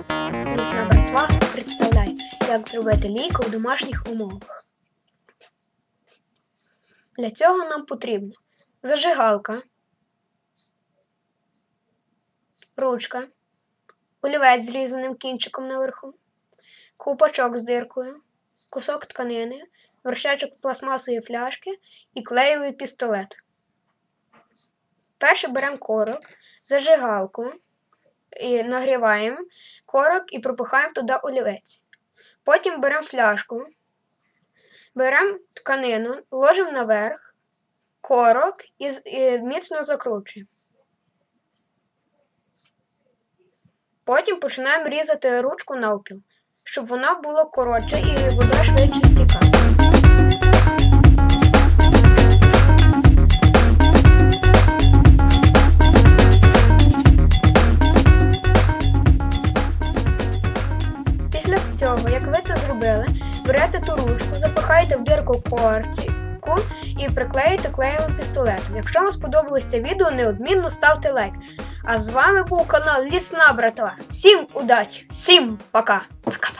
Лісна братва представляє, як зробити лійку в домашніх умовах. Для цього нам потрібно зажигалка, ручка, олівець з різаним кінчиком наверху, ковпачок з диркою, кусок тканини, вершечок пластмасової фляжки і клеєвий пістолет. Перше беремо корок, зажигалку і нагріваємо корок і пропихаємо туди олівець. Потім беремо фляжку, беремо тканину, ложимо наверх, корок і, і міцно закручуємо. Потім починаємо різати ручку навпіл, щоб вона була коротша і вода швидше стікала. Після цього, як ви це зробили, берете ту ручку, запихаєте в дирку кортику і приклеїте клеєвим пістолетом. Якщо вам сподобалось це відео, неодмінно ставте лайк. А з вами був канал Лісна Братва. Всім удачі! Всім пока! Пока-пока!